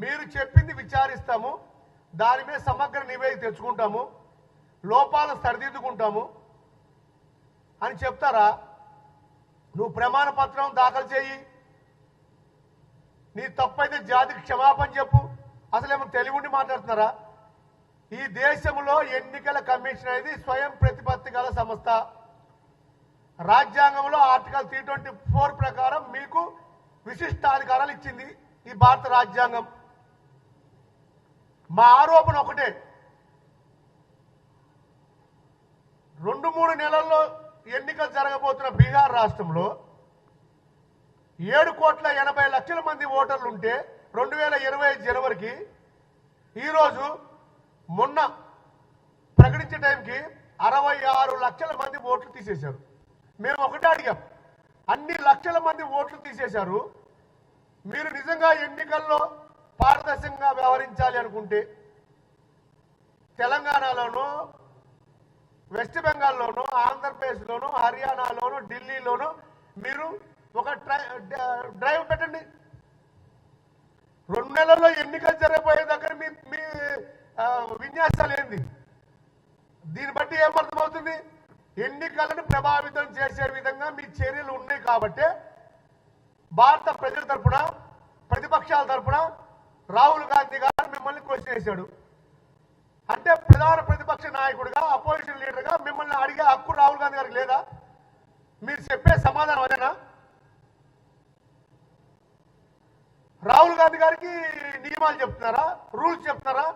మీరు చెప్పింది విచారిస్తాము దాని మీద సమగ్ర నివేదిక తెచ్చుకుంటాము లోపాలను సరిదిద్దుకుంటాము అని చెప్తారా? నువ్వు ప్రమాణ పత్రం దాఖలు చేయి. నీ తప్పైతే జాతికి క్షమాపణ చెప్పు. అసలు ఏమో తెలివి మాట్లాడుతున్నారా? ఈ దేశంలో ఎన్నికల కమిషన్ అనేది స్వయం ప్రతిపత్తి గల సంస్థ. రాజ్యాంగంలో ఆర్టికల్ త్రీ ట్వంటీ ఫోర్ ప్రకారం మీకు విశిష్టాధికారాలు ఇచ్చింది ఈ భారత రాజ్యాంగం. మా ఆరోపణ ఒకటే. రెండు మూడు నెలల్లో ఎన్నికలు జరగబోతున్న బీహార్ రాష్ట్రంలో ఏడు కోట్ల ఎనభై లక్షల మంది ఓటర్లు ఉంటే రెండు వేల ఇరవై ఐదు జనవరికి ఈరోజు మొన్న ప్రకటించే టైంకి అరవై ఆరు లక్షల మంది ఓట్లు తీసేశారు. మేము ఒకటే అడిగాం. అన్ని లక్షల మంది ఓట్లు తీసేశారు. మీరు నిజంగా ఎన్నికల్లో పారదర్శకంగా వ్యవహరించాలి అనుకుంటే తెలంగాణలోనూ వెస్ట్ బెంగాల్లోనూ ఆంధ్రప్రదేశ్లోనూ హర్యానాలోనూ ఢిల్లీలోనూ మీరు ఒక డ్రైవ్ పెట్టండి. రెండు నెలల్లో ఎన్నికలు జరగబోయే దగ్గర మీ మీ విన్యాసాలు ఏంది? దీన్ని బట్టి ఏమర్థమవుతుంది? ఎన్నికలను ప్రభావితం చేసే విధంగా మీ చర్యలు ఉన్నాయి కాబట్టి భారత ప్రజల తరఫున ప్రతిపక్షాల తరఫున రాహుల్ గాంధీ గారు మిమ్మల్ని క్వశ్చన్ చేశాడు. అంటే ప్రధాన ప్రతిపక్ష నాయకుడిగా అపోజిషన్ లీడర్గా మిమ్మల్ని అడిగే హక్కు రాహుల్ గాంధీ గారికి లేదా? మీరు చెప్పే సమాధానం అదేనా? రాహుల్ గాంధీ గారికి నియమాలు చెప్తున్నారా? రూల్స్ చెప్తున్నారా?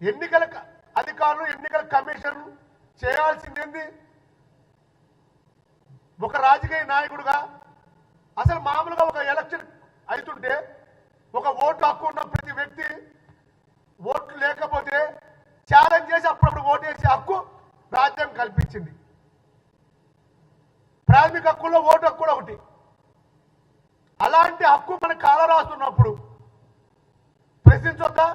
ఎన్నికల అధికారులు ఎన్నికల కమిషన్ చేయాల్సిందేంది ఒక రాజకీయ నాయకుడుగా అసలు మామూలుగా ఒక ఎలక్షన్ అవుతుంటే ఒక ఓటు హక్కు ఉన్న ప్రతి వ్యక్తి ఓట్లు లేకపోతే ఛాలెంజ్ చేసి అప్పుడప్పుడు ఓటు వేసే హక్కు రాజ్యం కల్పించింది. ప్రాథమిక హక్కుల్లో ఓటు హక్కు కూడా ఒకటి. అలాంటి హక్కు మన కాల రాస్తున్నప్పుడు ప్రశ్నించొద్దా?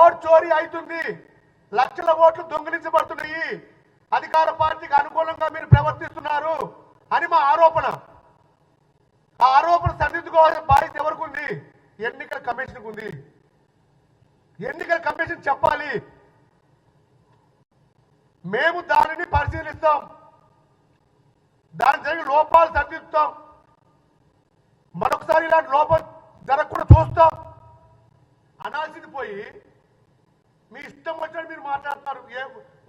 ఓట్ చోరీ అవుతుంది. లక్షల ఓట్లు దొంగిలించబడుతున్నాయి. అధికార పార్టీకి అనుకూలంగా మీరు ప్రవర్తిస్తున్నారు అని మా ఆరోపణ. ఆ ఆరోపణ సరిదిద్దుకోవాల్సిన బాధ్యత ఎవరికి ఉంది ఎన్నికల కమిషన్కు ఉంది ఎన్నికల కమిషన్ చెప్పాలి. మేము దానిని పరిశీలిస్తాం. దాని జరిగిన లోపాలు సరిదిద్దుతాం. మరొకసారి ఇలాంటి లోపం జరగకుండా చూస్తాం. అనాల్సింది పోయి మీ ఇష్టం వచ్చినట్టు మీరు మాట్లాడతారు. ఏ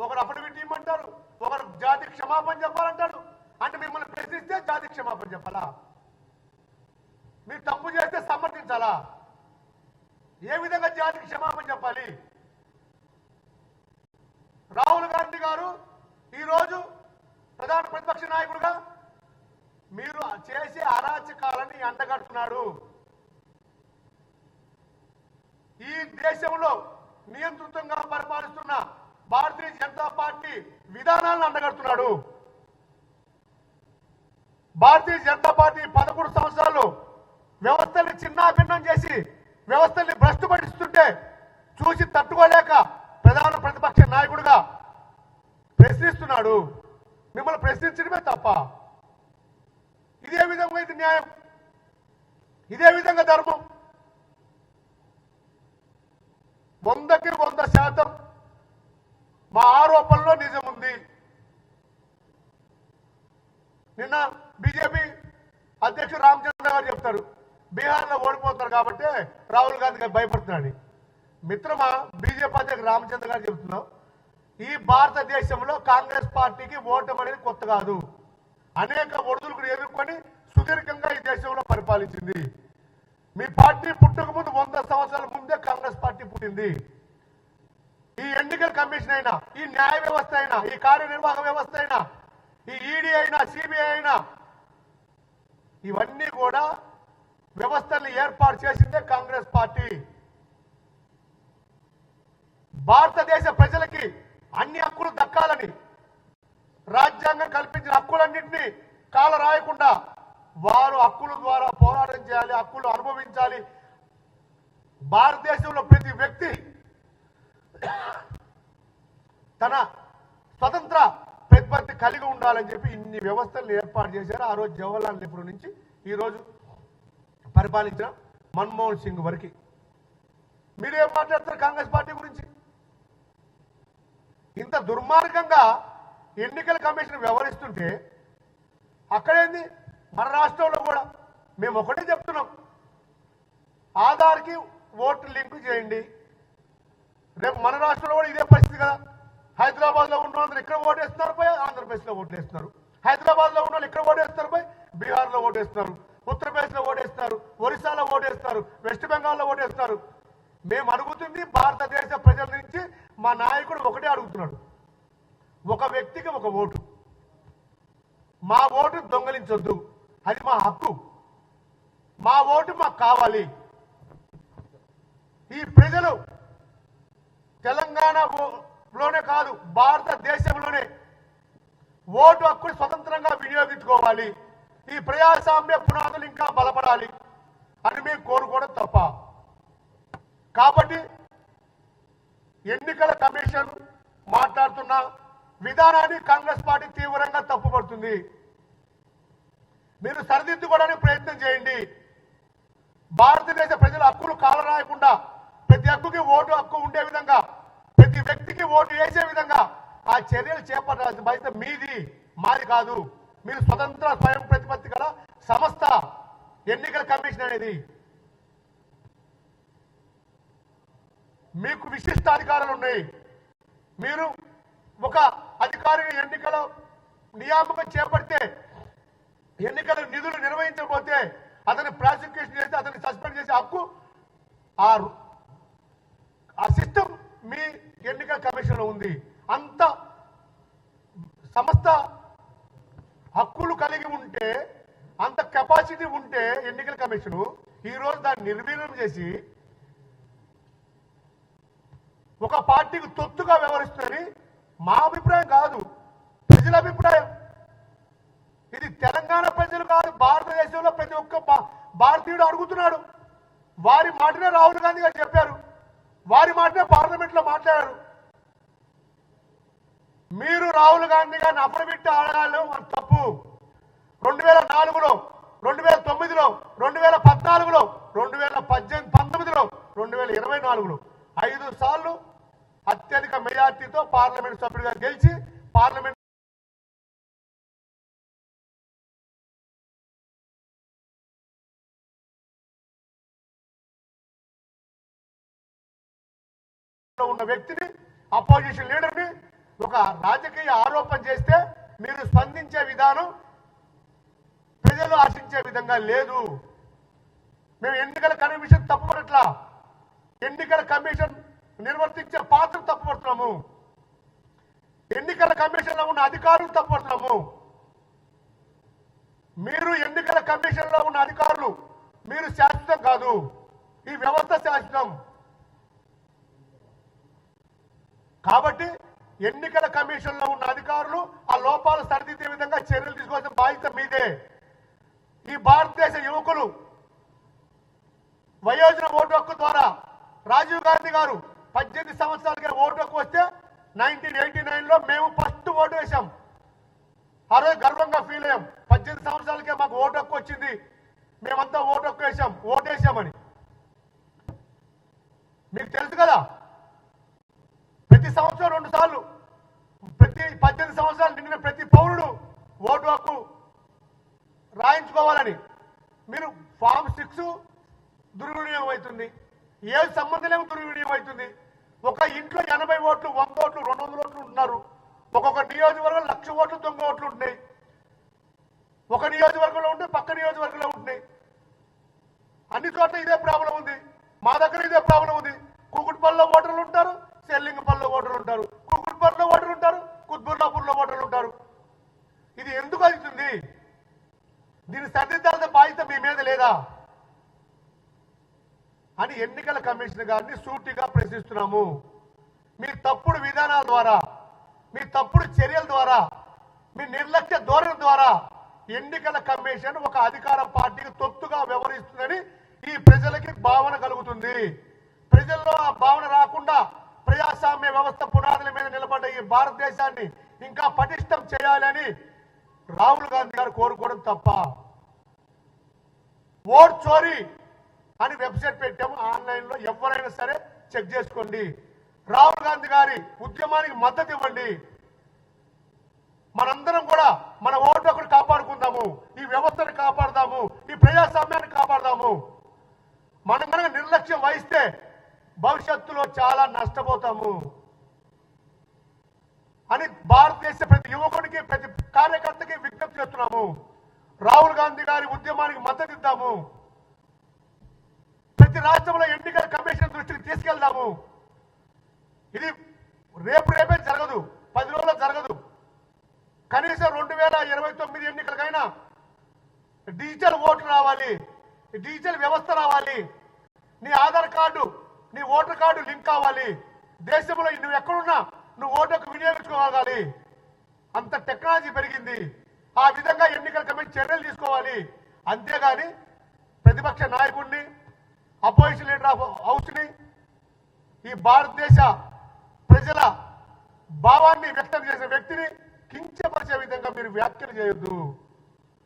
ఒకరు అఫిడవిట్ ఇవ్వమంటారు ఒకరు జాతి క్షమాపణ చెప్పాలంటారు. అంటే మిమ్మల్ని ప్రశ్నిస్తే జాతి క్షమాపణ చెప్పాలా? మీరు తప్పు చేస్తే సమర్థించాలా? ఏ విధంగా జాతికి క్షమాపణ చెప్పాలి? రాహుల్ గాంధీ గారు ఈరోజు ప్రధాన ప్రతిపక్ష నాయకుడుగా మీరు చేసే అరాచకాలని ఎండగడుతున్నాడు ఈ దేశంలో నియంతృత్వంగా పరిపాలిస్తున్న భారతీయ జనతా పార్టీ విధానాలను అండగడుతున్నాడు. భారతీయ జనతా పార్టీ పదకొండు సంవత్సరాలు వ్యవస్థల్ని చిన్నాభిన్నం చేసి వ్యవస్థల్ని భ్రష్టు చూసి తట్టుకోలేక ప్రధాన ప్రతిపక్ష నాయకుడిగా ప్రశ్నిస్తున్నాడు. మిమ్మల్ని ప్రశ్నించడమే తప్ప ఇదే విధంగా ఇది న్యాయం. ఇదే విధంగా ధర్మం. వంద శాతం మా ఆరోపణలో నిజం ఉంది నిన్న బీజేపీ అధ్యక్షుడు రామచంద్ర గారు చెప్తారు బీహార్లో ఓడిపోతారు కాబట్టి రాహుల్ గాంధీ గారు భయపడుతున్నాడు. మిత్రమా బీజేపీ అధ్యక్షుడు రామచంద్ర గారు చెప్తున్నాం ఈ భారతదేశంలో కాంగ్రెస్ పార్టీకి ఓటమి అనేది కొత్త కాదు. అనేక ఒడుదులకు ఎదుర్కొని సుదీర్ఘంగా ఈ దేశంలో పరిపాలించింది. మీ పార్టీ పుట్టక ముందు వంద సంవత్సరాల ముందే కాంగ్రెస్ పార్టీ పుట్టింది. ఈ ఎన్నికల కమిషన్ అయినా ఈ న్యాయ వ్యవస్థ అయినా ఈ కార్యనిర్వాహక వ్యవస్థ అయినా ఈ ఈడీ అయినా సిబిఐ అయినా ఇవన్నీ కూడా వ్యవస్థలు ఏర్పాటు చేసిందే కాంగ్రెస్ పార్టీ. భారతదేశ ప్రజలకి అన్ని హక్కులు దక్కాలని రాజ్యాంగం కల్పించిన హక్కులన్నింటినీ కాల రాయకుండా వారు హక్కుల ద్వారా పోరాటం చేయాలి హక్కులు అనుభవించాలి. భారతదేశంలో ప్రతి వ్యక్తి తన స్వతంత్ర ప్రతిపత్తి కలిగి ఉండాలని చెప్పి ఇన్ని వ్యవస్థలు ఏర్పాటు చేశారు. ఆ రోజు జవహర్లాల్ నెహ్రూ నుంచి ఈ రోజు పరిపాలించిన మన్మోహన్ సింగ్ వరకు. మీరేం మాట్లాడతారు కాంగ్రెస్ పార్టీ గురించి? ఇంత దుర్మార్గంగా ఎన్నికల కమిషన్ వ్యవహరిస్తుంటే అక్కడేంది? మన రాష్ట్రంలో కూడా మేము ఒకటే చెప్తున్నాం. ఆధార్కి ఓటు లింక్ చేయండి. రేపు మన రాష్ట్రంలో కూడా ఇదే పరిస్థితి కదా. హైదరాబాద్లో ఉన్న వాళ్ళు ఇక్కడ ఓటేస్తున్నారు పోయి ఆంధ్రప్రదేశ్లో ఓటేస్తున్నారు హైదరాబాద్లో ఉన్న వాళ్ళు ఇక్కడ ఓటేస్తున్నారు పోయి బీహార్లో ఓటేస్తున్నారు. ఉత్తరప్రదేశ్లో ఓటేస్తారు ఒరిస్సాలో ఓటేస్తారు వెస్ట్ బెంగాల్లో ఓటేస్తారు. మేము అడుగుతుంది భారతదేశ ప్రజల నుంచి మా నాయకుడు ఒకటే అడుగుతున్నాడు. ఒక వ్యక్తికి ఒక ఓటు. మా ఓటు దొంగలించొద్దు. అది మా హక్కు. మా ఓటు మాకు కావాలి. ఈ ప్రజలు తెలంగాణ లోనే కాదు భారతదేశంలోనే ఓటు హక్కుని స్వతంత్రంగా వినియోగించుకోవాలి. ఈ ప్రజాస్వామ్య పునాదులు ఇంకా బలపడాలి అని మేము కోరుకోవడం తప్ప. కాబట్టి ఎన్నికల కమిషన్ మాట్లాడుతున్న విధానాన్ని కాంగ్రెస్ పార్టీ తీవ్రంగా తప్పుపడుతుంది. మీరు సరిదిద్దుకోవడానికి ప్రయత్నం చేయండి. భారతదేశ ప్రజల హక్కులు కాలరాయకుండా ప్రతి హక్కుకి ఓటు హక్కు ఉండే విధంగా ప్రతి వ్యక్తికి ఓటు వేసే విధంగా ఆ చర్యలు చేపట్టాల్సిన బాధ్యత మీది మాది కాదు. మీరు స్వతంత్ర స్వయం ప్రతిపత్తి గల సంస్థ ఎన్నికల కమిషన్ అనేది మీకు విశిష్ట అధికారాలు ఉన్నాయి. మీరు ఒక అధికారిని ఎన్నికల నియామకం చేపడితే ఎన్నికల నిధులు నిర్వహించకపోతే అతని ప్రాసిక్యూషన్ చేసి అతన్ని సస్పెండ్ చేసే హక్కు ఆ ఆ సిస్టమ్ మీ ఎన్నికల కమిషన్లో ఉంది. అంత సంస్థ హక్కులు కలిగి ఉంటే అంత కెపాసిటీ ఉంటే ఎన్నికల కమిషను ఈరోజు దాన్ని నిర్వీర్యం చేసి ఒక పార్టీకి తొత్తుగా వ్యవహరిస్తుందని మా అభిప్రాయం కాదు. ప్రజల అభిప్రాయం. ఇది తెలంగాణ ప్రజలు కాదు భారతదేశంలో ప్రతి ఒక్క భారతీయుడు అడుగుతున్నాడు. వారి మాటనే రాహుల్ గాంధీ గారు చెప్పారు. వారి మాటనే పార్లమెంట్లో మాట్లాడారు. మీరు రాహుల్ గాంధీ గారిని అప్పబెట్టి అడగాలి అని తప్పు. రెండు వేల నాలుగులో రెండు వేల తొమ్మిదిలో రెండు వేల పద్నాలుగులో రెండు వేల పద్దెనిమిది పంతొమ్మిదిలో రెండు వేల ఇరవై నాలుగులో ఐదు సార్లు అత్యధిక మెజార్టీతో పార్లమెంట్ సభ్యుడిగా గెలిచి పార్లమెంట్ ఉన్న వ్యక్తిని అపోజిషన్ లీడర్ని ఒక రాజకీయ ఆరోపణ చేస్తే మీరు స్పందించే విధానం ప్రజలు ఆశించే విధంగా లేదు. మేము ఎన్నికల కమిషన్ తప్పుపడట్లా ఎన్నికల కమిషన్ నిర్వర్తించే పాత్ర తప్పుపడుతున్నాము ఎన్నికల కమిషన్లో ఉన్న అధికారులు తప్పుపడుతున్నాము మీరు ఎన్నికల కమిషన్లో ఉన్న అధికారులు మీరు శాశ్వతం కాదు. ఈ వ్యవస్థ శాశ్వతం. కాబట్టి ఎన్నికల కమిషన్లో ఉన్న అధికారులు ఆ లోపాలు సరిదిద్దే విధంగా చర్యలు తీసుకోవాల్సిన బాధ్యత మీదే. ఈ భారతదేశ యువకులు వయోజన ఓటు హక్కు ద్వారా రాజీవ్ గాంధీ గారు పద్దెనిమిది సంవత్సరాలకే ఓటు హక్కు వస్తే నైన్టీన్ ఎయిటీ నైన్లో మేము ఫస్ట్ ఓటు వేసాం ఆ రోజు గర్వంగా ఫీల్ అయ్యాం. పద్దెనిమిది సంవత్సరాలకే మాకు ఓటు హక్కు వచ్చింది. మేమంతా ఓటు హక్కు వేసాం ఓటు వేసామని మీకు తెలుసు కదా? ప్రతి సంవత్సరం రెండు సార్లు ప్రతి పద్దెనిమిది సంవత్సరాలు నిండిన ప్రతి పౌరుడు ఓటు హక్కు రాయించుకోవాలని. మీరు ఫామ్ సిక్స్ దుర్వినియోగం అవుతుంది. ఏ సంబంధం లేని దుర్వినియోగం అవుతుంది. ఒక ఇంట్లో ఎనభై ఓట్లు వంద ఓట్లు రెండు వందల ఓట్లు ఉంటున్నారు. ఒక్కొక్క నియోజకవర్గం లక్ష ఓట్లు దొంగ ఓట్లు ఉంటున్నాయి. ఒక నియోజకవర్గంలో ఉంటే పక్క నియోజకవర్గంలో ఉంటున్నాయి. అన్ని చోట్ల ఇదే ప్రాబ్లం ఉంది. మా దగ్గర ఇదే ప్రాబ్లం ఉంది. కుకుట్పల్లిలో ఓటర్లు ఉంటారు సెల్లింగపల్లిలో ఓటర్లు ఉంటారు. కుకుట్పల్లిలో ఓటర్లు ఉంటారు కుత్బుల్లాపూర్లో ఓటర్లు ఉంటారు. ఇది ఎందుకు అవుతుంది? దీన్ని సరిదిద్దాల్సిన బాధ్యత మీ మీద లేదా? అని ఎన్నికల కమిషన్ గారిని సూటిగా ప్రశ్నిస్తున్నాము. మీ తప్పుడు విధానాల ద్వారా మీ తప్పుడు చర్యల ద్వారా మీ నిర్లక్ష్య ధోరణి ద్వారా ఎన్నికల కమిషన్ ఒక అధికార పార్టీకి తొత్తుగా వ్యవహరిస్తుందని ఈ ప్రజలకి భావన కలుగుతుంది. ప్రజల్లో ఆ భావన రాకుండా ప్రజాస్వామ్య వ్యవస్థ పునాదుల మీద నిలబడ్డ ఈ భారతదేశాన్ని ఇంకా పటిష్టం చేయాలని రాహుల్ గాంధీ గారు కోరుకోవడం తప్ప ఓట్ చోరీ అని వెబ్సైట్ పెట్టాము. ఆన్లైన్లో ఎవరైనా సరే చెక్ చేసుకోండి. రాహుల్ గాంధీ గారి ఉద్యమానికి మద్దతు ఇవ్వండి. మనందరం కూడా మన ఓటు ఒకటి కాపాడుకుందాము. ఈ వ్యవస్థను కాపాడదాము. ఈ ప్రజాస్వామ్యాన్ని కాపాడదాము. మనం కనుక నిర్లక్ష్యం వహిస్తే భవిష్యత్తులో చాలా నష్టపోతాము. అని భారతదేశ ప్రతి యువకుడికి ప్రతి కార్యకర్తకి విజ్ఞప్తి చేస్తున్నాము. రాహుల్ గాంధీ గారి ఉద్యమానికి మద్దతు ఇద్దాము. ప్రతి రాష్ట్రంలో ఎన్నికల కమిషన్ దృష్టికి తీసుకెళ్దాము. ఇది రేపు రేపే జరగదు. పది రోజుల్లో జరగదు. కనీసం రెండు వేల ఇరవై తొమ్మిది ఎన్నికలకైనా డిజిటల్ ఓటు రావాలి. డిజిటల్ వ్యవస్థ రావాలి. నీ ఆధార్ కార్డు నీ ఓటర్ కార్డు లింక్ కావాలి. దేశంలో నువ్వు ఎక్కడున్నా నువ్వు ఓటుకు వినియోగించుకోగలగాలి. అంత టెక్నాలజీ పెరిగింది. ఆ విధంగా ఎన్నికల కమిషన్ చర్యలు తీసుకోవాలి. అంతేగాని ప్రతిపక్ష నాయకుడిని అపోజిషన్ లీడర్ ఆఫ్ హౌస్ని ఈ భారతదేశ ప్రజల భావాన్ని వ్యక్తం చేసే వ్యక్తిని కించపరిచే విధంగా మీరు వ్యాఖ్యలు చేయొద్దు.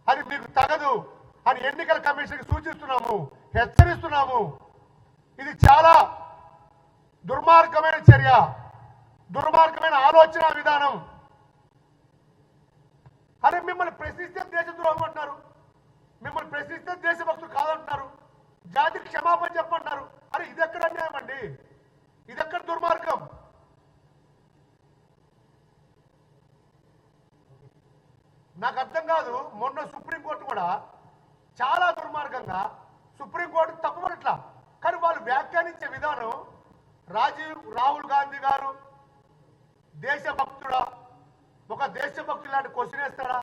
అది మీకు తగదు. అని ఎన్నికల కమిషన్కి సూచిస్తున్నాము హెచ్చరిస్తున్నాము. ఇది చాలా దుర్మార్గమైన చర్య దుర్మార్గమైన ఆలోచన విధానం. అరే మిమ్మల్ని ప్రశ్నిస్తే దేశద్రోహం అంటున్నారు. మిమ్మల్ని ప్రశ్నిస్తే దేశభక్తులు కాదంటున్నారు. జాతికి క్షమాపణ చెప్పంటున్నారు అరే ఇది ఎక్కడ అన్యాయం అండి? ఇది ఎక్కడ దుర్మార్గం? నాకు అర్థం కాదు మొన్న సుప్రీంకోర్టు కూడా చాలా దుర్మార్గంగా సుప్రీంకోర్టు తప్పబడట్లా కానీ వాళ్ళు వ్యాఖ్యానించే విధానం రాజీవ్ రాహుల్ గాంధీ గారు దేశభక్తుడా? ఒక దేశభక్తి లాంటి క్వశ్చన్ వేస్తాడా?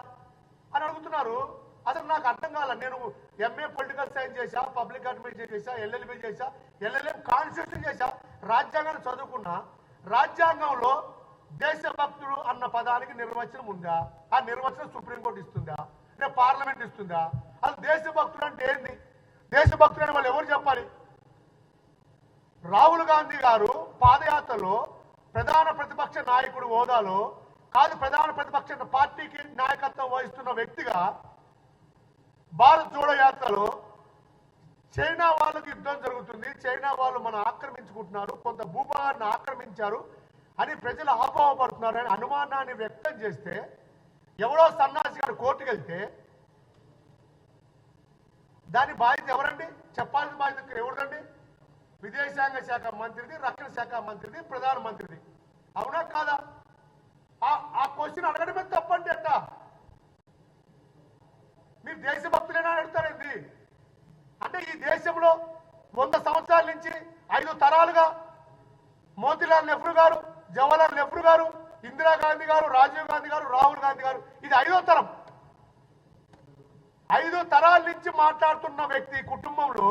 అని అడుగుతున్నారు. అసలు నాకు అర్థం కాల నేను ఎంఏ పొలిటికల్ సైన్స్ చేశా పబ్లిక్ అడ్మినిస్ట్రేషన్ చేశా ఎల్ఎల్బి చేశా ఎల్ఎల్ఎం కాన్స్టిట్యూషన్ చేశా రాజ్యాంగాన్ని చదువుకున్నా రాజ్యాంగంలో దేశభక్తుడు అన్న పదానికి నిర్వచనం ఉందా? ఆ నిర్వచనం సుప్రీంకోర్టు ఇస్తుందా? రేపు పార్లమెంట్ ఇస్తుందా? అసలు దేశభక్తుడు అంటే ఏంది? దేశభక్తుడు అని వాళ్ళు ఎవరు చెప్పాలి? రాహుల్ గాంధీ గారు పాదయాత్రలో ప్రధాన ప్రతిపక్ష నాయకుడు హోదాలో కాదు ప్రధాన ప్రతిపక్ష పార్టీకి నాయకత్వం వహిస్తున్న వ్యక్తిగా భారత్ జోడో యాత్రలో చైనా వాళ్ళకి యుద్ధం జరుగుతుంది. చైనా వాళ్ళు మనం ఆక్రమించుకుంటున్నారు. కొంత భూభాగాన్ని ఆక్రమించారు అని ప్రజలు ఆపావపడుతున్నారు అని అనుమానాన్ని వ్యక్తం చేస్తే ఎవరో సన్నాసి గారు కోర్టుకు వెళ్తే దాని బాధ్యత ఎవరండి? చెప్పాల్సిన బాధ్యత ఇక్కడ ఎవరిదండి? విదేశాంగ శాఖ మంత్రిది రక్షణ శాఖ మంత్రిది ప్రధాన మంత్రిది. అవునా కాదా? ఆ- క్వశ్చన్ అడగడమే తప్పండి అట్ట. మీరు దేశభక్తులేనా అడుగుతారండి అంటే ఈ దేశంలో వంద సంవత్సరాల నుంచి ఐదు తరాలుగా మోతీలాల్ నెహ్రూ గారు జవహర్లాల్ నెహ్రూ గారు ఇందిరాగాంధీ గారు రాజీవ్ గాంధీ గారు రాహుల్ గాంధీ గారు ఇది ఐదో తరం. ఐదు తరాల నుంచి మాట్లాడుతున్న వ్యక్తి కుటుంబంలో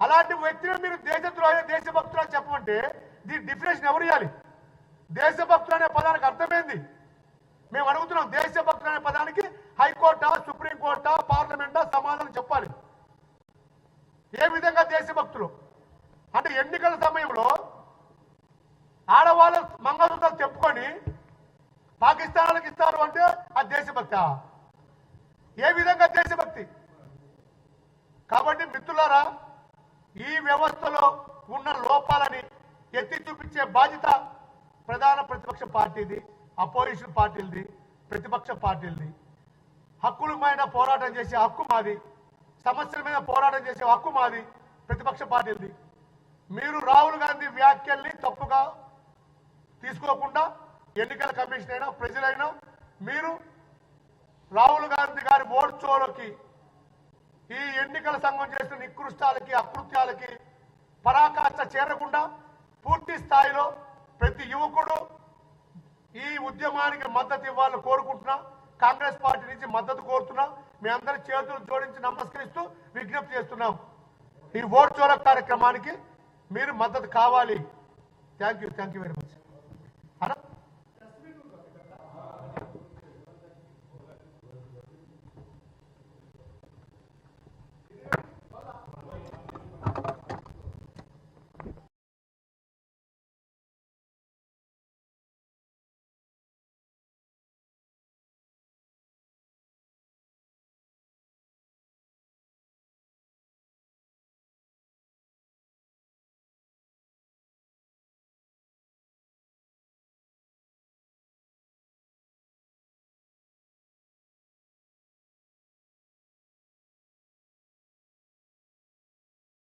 అలాంటి వ్యక్తిని మీరు దేశద్రోహి దేశభక్తులు అని చెప్పమంటే దీని డిఫినేషన్ ఎవరు ఇవ్వాలి దేశభక్తులు అనే పదానికి అర్థమైంది? మేము అడుగుతున్నాం దేశభక్తులు అనే పదానికి హైకోర్టా సుప్రీంకోర్టా పార్లమెంటా సమాధానం చెప్పాలి. ఏ విధంగా దేశభక్తులు? అంటే ఎన్నికల సమయంలో ఆడవాళ్ళు మంగళసూత్రాలు చెప్పుకొని పాకిస్తాన్ ఇస్తారు అంటే అది దేశభక్తి? ఏ విధంగా దేశభక్తి? కాబట్టి మిత్రులారా ఈ వ్యవస్థలో ఉన్న లోపాలని ఎత్తి చూపించే బాధ్యత ప్రధాన ప్రతిపక్ష పార్టీది అపోజిషన్ పార్టీలది ప్రతిపక్ష పార్టీలది. హక్కుల మీద పోరాటం చేసే హక్కు మాది సమస్యల మీద పోరాటం చేసే హక్కు మాది ప్రతిపక్ష పార్టీలది. మీరు రాహుల్ గాంధీ వ్యాఖ్యల్ని తప్పుగా తీసుకోకుండా ఎన్నికల కమిషన్ అయినా ప్రజలైనా మీరు రాహుల్ గాంధీ గారి ఓడ్చోలోకి ఈ ఎన్నికల సంఘం చేస్తున్న నికృష్టాలకి అకృత్యాలకి పరాకాష్ట చేరకుండా పూర్తి స్థాయిలో ప్రతి యువకుడు ఈ ఉద్యమానికి మద్దతు ఇవ్వాలని కోరుకుంటున్నా. కాంగ్రెస్ పార్టీ నుంచి మద్దతు కోరుతున్నా. మీ అందరి చేతులు జోడించి నమస్కరిస్తూ విజ్ఞప్తి చేస్తున్నాం. ఈ ఓట్ చోర కార్యక్రమానికి మీరు మద్దతు కావాలి. Thank you thank you very much